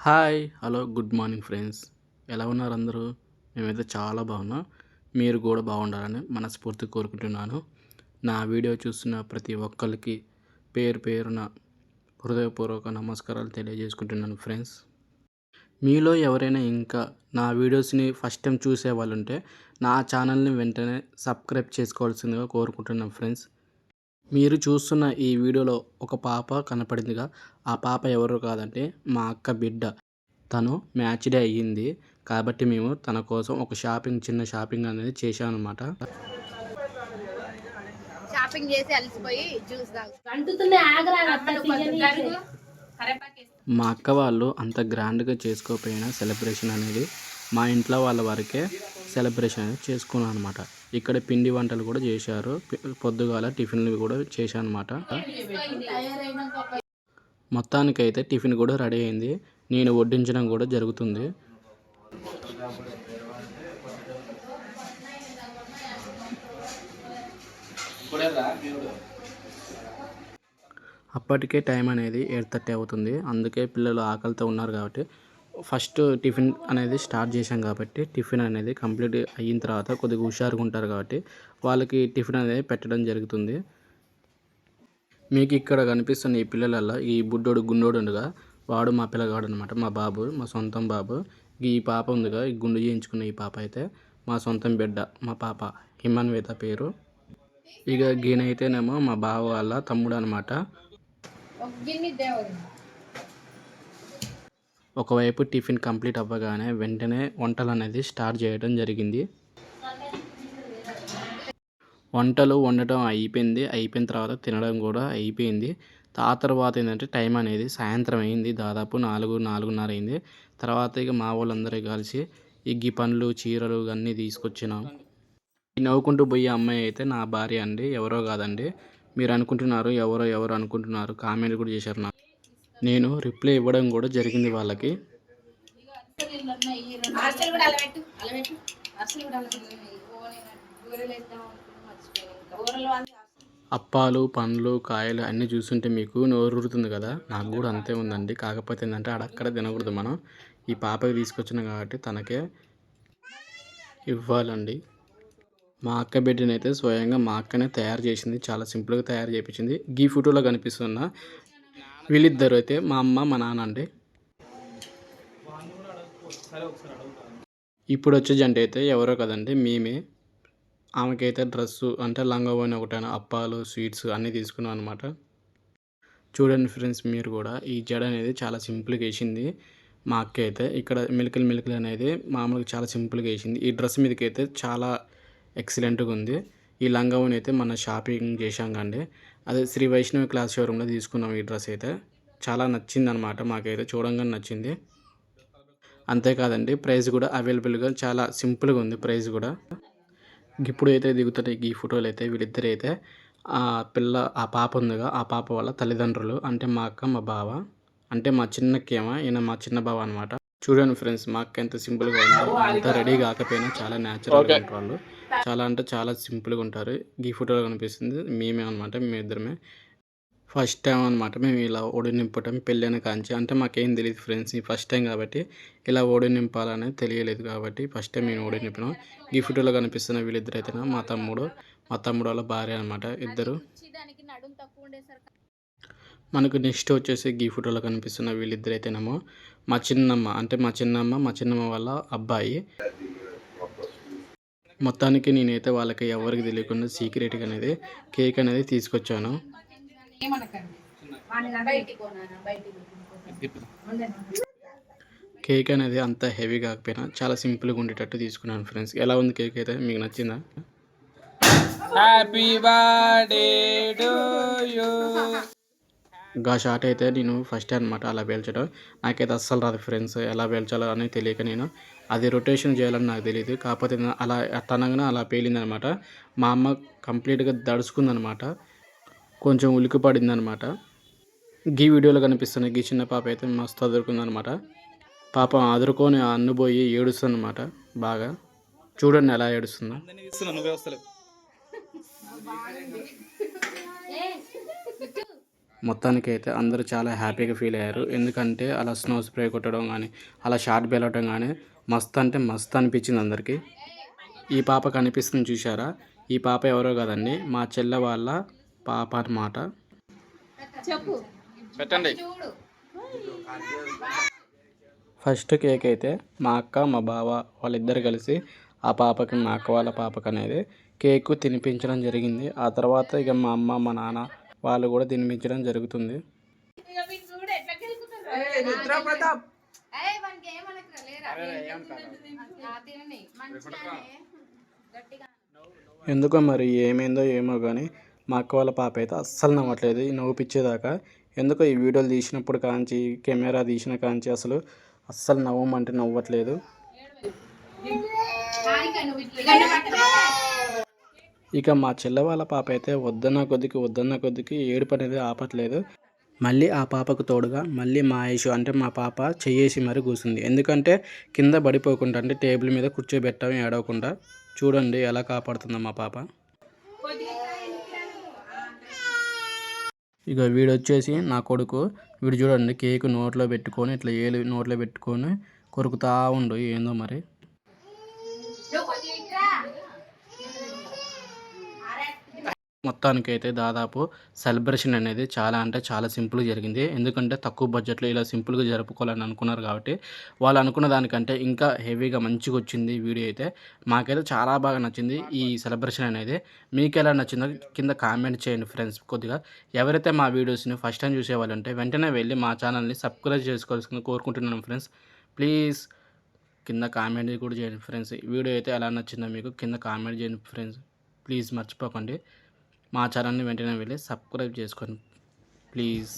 Hi hello good morning friends. ఎలా ఉన్నారు అందరూ? మేమైతే చాలా బాగున్నాం. మీరు కూడా బాగుండాలని మనస్ఫూర్తి కోరుకుంటున్నాను. నా వీడియో చూస్తున్న ప్రతి ఒక్కరికి పేరు పేరున హృదయపూర్వక నమస్కారాలు తెలియజేసుకుంటున్నాను ఫ్రెండ్స్. మీలో ఎవరైనా ఇంకా నా వీడియోస్ని ఫస్ట్ టైం చూసే వాళ్ళు ఉంటే నా ఛానల్ని వెంటనే సబ్స్క్రైబ్ చేసుకోవాల్సిందిగా కోరుకుంటున్నాను ఫ్రెండ్స్. మీరు చూస్తున్న ఈ వీడియోలో ఒక పాప కనపడిందిగా. ఆ పాప ఎవరు కాదంటే మా అక్క బిడ్డ. తను మ్యాచ్ డే అయ్యింది. కాబట్టి మేము తన కోసం ఒక షాపింగ్ చిన్న షాపింగ్ అనేది చేశామన్నమాట. షాపింగ్ చేసి అలసిపోయి జ్యూస్. కరివేపాకు మా అక్క వాళ్ళు అంత గ్రాండ్గా చేసుకోకపోయినా సెలబ్రేషన్ అనేది మా ఇంట్లో వాళ్ళ వరకే సెలబ్రేషన్ అనేది చేసుకున్నాం అనమాట ఇక్కడ పిండి వంటలు కూడా చేశారు. పొద్దుగాల టిఫిన్లు కూడా చేశాను అనమాట మొత్తానికైతే టిఫిన్ కూడా రెడీ అయింది. నేను వడ్డించడం కూడా జరుగుతుంది. అప్పటికే టైం అనేది ఎయిట్ థర్టీ అవుతుంది. అందుకే పిల్లలు ఆకలితో ఉన్నారు కాబట్టి ఫస్ట్ టిఫిన్ అనేది స్టార్ట్ చేశాం కాబట్టి టిఫిన్ అనేది కంప్లీట్ అయిన తర్వాత కొద్దిగా హుషారుగా ఉంటారు కాబట్టి వాళ్ళకి టిఫిన్ అనేది పెట్టడం జరుగుతుంది. మీకు ఇక్కడ కనిపిస్తున్న ఈ పిల్లలల్లో ఈ బుడ్డోడు గుండోడు ఉండగా వాడు మా పిల్లగాడు అనమాట మా బాబు మా సొంతం బాబు. ఈ పాప ఉందిగా ఈ గుండు చేయించుకున్న ఈ పాప అయితే మా సొంతం బిడ్డ మా పాప. హిమాన్వేత పేరు. ఇక గీనైతేనేమో మా బావ వాళ్ళ తమ్ముడు అనమాట ఒకవైపు టిఫిన్ కంప్లీట్ అవ్వగానే వెంటనే వంటలు అనేది స్టార్ట్ చేయడం జరిగింది. వంటలు వండటం అయిపోయింది. అయిపోయిన తర్వాత తినడం కూడా అయిపోయింది. ఆ తర్వాత ఏంటంటే టైం అనేది సాయంత్రం అయింది. దాదాపు నాలుగు నాలుగున్నర అయింది. తర్వాత ఇక మా వాళ్ళందరూ కలిసి ఇగ్గి పండ్లు చీరలు అన్నీ తీసుకొచ్చినాం. ఈ నవ్వుకుంటూ పోయే అమ్మాయి అయితే నా భార్య అండి. ఎవరో కాదండి. మీరు అనుకుంటున్నారు ఎవరో ఎవరు అనుకుంటున్నారు కామెంట్ కూడా చేశారు నాకు. నేను రిప్లై ఇవ్వడం కూడా జరిగింది వాళ్ళకి. అప్పాలు పండ్లు కాయలు అన్నీ చూస్తుంటే మీకు నోరుతుంది కదా? నాకు కూడా అంతే ఉందండి. కాకపోతే ఏంటంటే అడక్కడ తినకూడదు మనం. ఈ పాపకి తీసుకొచ్చిన కాబట్టి తనకే ఇవ్వాలండి. మా అక్క బిడ్డని అయితే స్వయంగా మా అక్కనే తయారు చేసింది. చాలా సింపుల్గా తయారు చేయించింది ఈ ఫోటోలో కనిపిస్తున్న వీళ్ళిద్దరు అయితే మా అమ్మ మా నాన్న అండి. ఇప్పుడు వచ్చే జంట అయితే ఎవరో కదండి మేమే. ఆమెకైతే డ్రెస్సు అంటే లంగా ఒకటైనా అప్పాలు స్వీట్స్ అన్నీ తీసుకున్నాం అనమాట చూడండి ఫ్రెండ్స్ మీరు కూడా ఈ జడ అనేది చాలా సింపుల్గా వేసింది. మా అక్క అయితే ఇక్కడ మిల్కిల్ మిల్కిల్ అనేది మామూలుగా చాలా సింపుల్గా వేసింది. ఈ డ్రెస్ మీదకి అయితే చాలా ఎక్సలెంట్గా ఉంది. ఈ లంగావని అయితే మన షాపింగ్ చేశాం కండి. అదే శ్రీ వైష్ణవి క్లాస్ షోరూంలో తీసుకున్నాం ఈ డ్రెస్ అయితే. చాలా నచ్చింది అనమాట మాకైతే చూడంగానే నచ్చింది. అంతేకాదండి ప్రైస్ కూడా అవైలబుల్గా చాలా సింపుల్గా ఉంది ప్రైస్ కూడా. ఇప్పుడు అయితే దిగుతున్న ఈ ఫోటోలు అయితే వీళ్ళిద్దరు అయితే ఆ పిల్ల ఆ పాప ఉందిగా ఆ పాప వాళ్ళ తల్లిదండ్రులు అంటే మా అక్క మా బావ అంటే మా చిన్నకేమ ఈయన మా చిన్న బావ అనమాట చూడండి ఫ్రెండ్స్ మా అక్క ఎంత సింపుల్గా ఉందో అంత రెడీ కాకపోయినా చాలా న్యాచురల్గా ఉంటారు వాళ్ళు. చాలా అంటే చాలా సింపుల్గా ఉంటారు. ఈ ఫోటోలో కనిపిస్తుంది మేమే అనమాట మేమిద్దరమే. ఫస్ట్ టైం అనమాట మేము ఇలా ఓడి నింపటం పెళ్ళైన కాంచి. అంటే మాకేం తెలియదు ఫ్రెండ్స్ ఈ ఫస్ట్ టైం కాబట్టి. ఇలా ఓడి నింపాలనేది తెలియలేదు కాబట్టి ఫస్ట్ టైం మేము ఓడి నింపినాం. ఈ ఫోటోలో కనిపిస్తున్న వీళ్ళిద్దరు అయితే మా తమ్ముడు. మా తమ్ముడు వాళ్ళ భార్య అనమాట ఇద్దరు. మనకు నెక్స్ట్ వచ్చేసి ఈ ఫోటోలో కనిపిస్తున్న వీళ్ళిద్దరైతేనేమో మా చిన్నమ్మ. అంటే మా చిన్నమ్మ మా చిన్నమ్మ వాళ్ళ అబ్బాయి. మొత్తానికి నేనైతే వాళ్ళకి ఎవరికి తెలియకుండా సీక్రెట్గా అనేది కేక్ అనేది తీసుకొచ్చాను. కేక్ అనేది అంత హెవీ కాకపోయినా చాలా సింపుల్గా ఉండేటట్టు తీసుకున్నాను ఫ్రెండ్స్ ఎలా ఉంది కేక్ అయితే? మీకు నచ్చిందా? హ్యాపీ బర్త్డే టు యూ గా షాట్ అయితే నేను ఫస్ట్ అనమాట అలా పేల్చడం. నాకైతే అస్సలు రాదు ఫ్రెండ్స్ ఎలా పేల్చాలో అని తెలియక నేను అది రొటేషన్ చేయాలని నాకు తెలియదు కాకపోతే అలా అట్టనగానే అలా పేలింది అనమాట మా అమ్మ కంప్లీట్గా దడుచుకుందనమాట. కొంచెం ఉలికి పడింది అనమాట గీ వీడియోలో కనిపిస్తున్న గీ చిన్న పాప అయితే మస్తు అదురుకుందనమాట. పాప అదురుకొని అన్నుపోయి ఏడుస్తుందన్నమాట బాగా. చూడండి ఎలా ఏడుస్తుందో. మొత్తానికి అయితే అందరూ చాలా హ్యాపీగా ఫీల్ అయ్యారు. ఎందుకంటే అలా స్నో స్ప్రే కొట్టడం కానీ అలా షార్ట్ బెలవటం కానీ మస్తు అంటే మస్తు అనిపించింది అందరికీ. ఈ పాప కనిపిస్తుంది చూసారా ఈ పాప ఎవరో కదండి మా చెల్లె వాళ్ళ పాప అన్నమాట. చెప్పు. పెట్టండి. చూడు ఫస్ట్ కేక్ అయితే మా అక్క మా బావ వాళ్ళిద్దరు కలిసి ఆ పాపకి మా అక్క వాళ్ళ పాపకి అనేది కేక్ తినిపించడం జరిగింది. ఆ తర్వాత ఇక మా అమ్మ మా నాన్న వాళ్ళు కూడా తినిపించడం జరుగుతుంది. ఎందుకో మరి ఏమైందో ఏమో కానీ మా అక్క వాళ్ళ పాప అయితే అస్సలు నవ్వట్లేదు. ఈ నవ్వుపిచ్చేదాకా ఎందుకో ఈ వీడియోలు తీసినప్పుడు కాంచి కెమెరా తీసిన కాంచి అసలు అస్సలు నవ్వమంటే నవ్వట్లేదు. ఇక మా చెల్లె వాళ్ళ పాప అయితే వద్దన్న కొద్దికి వద్దన్న కొద్దికి ఏడుపు అనేది ఆపట్లేదు. మళ్ళీ ఆ పాపకు తోడుగా మళ్ళీ మా ఐషు అంటే మా పాప చెయ్యేసి మరి కూర్చుంది ఎందుకంటే కింద పడిపోకుండా అంటే టేబుల్ మీద కూర్చోబెట్టాము ఏడవకుండా చూడండి ఎలా కాపాడుతుందో మా పాప. ఇక వీడు వచ్చేసి నా కొడుకు వీడు చూడండి కేక్ నోట్లో పెట్టుకొని ఇట్లా ఏలు నోట్లో పెట్టుకొని కొరుకుతా ఉండు ఏందో మరి నువ్వు కొంచెం ఇట్రా. అరే, మొత్తానికి అయితే దాదాపు సెలబ్రేషన్ అనేది చాలా అంటే చాలా సింపుల్గా జరిగింది. ఎందుకంటే తక్కువ బడ్జెట్లో ఇలా సింపుల్గా జరుపుకోవాలని అనుకున్నారు కాబట్టి వాళ్ళు అనుకున్న దానికంటే ఇంకా హెవీగా మంచిగా వచ్చింది వీడియో అయితే. మాకైతే చాలా బాగా నచ్చింది ఈ సెలబ్రేషన్ అనేది. మీకు ఎలా నచ్చిందో కింద కామెంట్ చేయండి ఫ్రెండ్స్. కొద్దిగా ఎవరైతే మా వీడియోస్ని ఫస్ట్ టైం చూసేవాళ్ళంటే వెంటనే వెళ్ళి మా ఛానల్ని సబ్స్క్రైబ్ చేసుకోవాల్సింది కోరుకుంటున్నాను ఫ్రెండ్స్. ప్లీజ్ కింద కామెంట్ కూడా చేయండి ఫ్రెండ్స్. వీడియో అయితే ఎలా నచ్చిందో మీకు కింద కామెంట్ చేయండి ఫ్రెండ్స్. ప్లీజ్ మర్చిపోకండి. మా ఛానల్ని వెంటనే వెళ్ళి సబ్స్క్రైబ్ చేసుకోండి ప్లీజ్